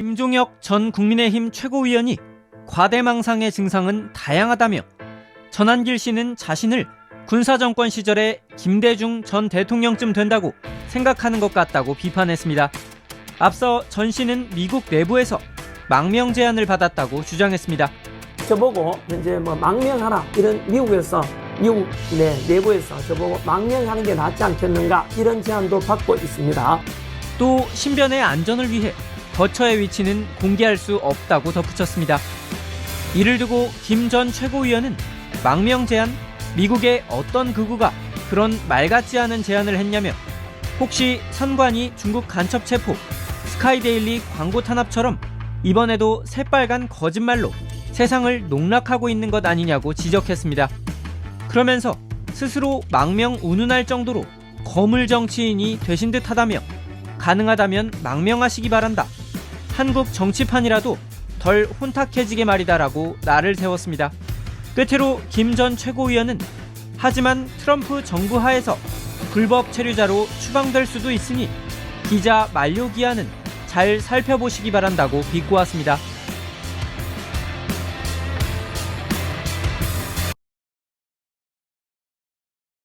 김종혁 전 국민의힘 최고위원이 과대망상의 증상은 다양하다며 전한길 씨는 자신을 군사정권 시절에 김대중 전 대통령쯤 된다고 생각하는 것 같다고 비판했습니다. 앞서 전 씨는 미국 내부에서 망명 제안을 받았다고 주장했습니다. 저보고 이제 뭐 망명하라 이런 미국에서 미국 내 내부에서 저보고 망명하는 게 낫지 않겠는가 이런 제안도 받고 있습니다. 또 신변의 안전을 위해 거처의 위치는 공개할 수 없다고 덧붙였습니다. 이를 두고 김 전 최고위원은 망명 제안, 미국의 어떤 극우가 그런 말 같지 않은 제안을 했냐며 혹시 선관위 중국 간첩 체포, 스카이데일리 광고 탄압처럼 이번에도 새빨간 거짓말로 세상을 농락하고 있는 것 아니냐고 지적했습니다. 그러면서 스스로 망명 운운할 정도로 거물 정치인이 되신 듯 하다며 가능하다면 망명하시기 바란다. 한국 정치판이라도 덜 혼탁해지게 말이다라고 날을 세웠습니다. 끝으로 김 전 최고위원은 하지만 트럼프 정부 하에서 불법 체류자로 추방될 수도 있으니 기자 만료 기한은 잘 살펴보시기 바란다고 비꼬았습니다.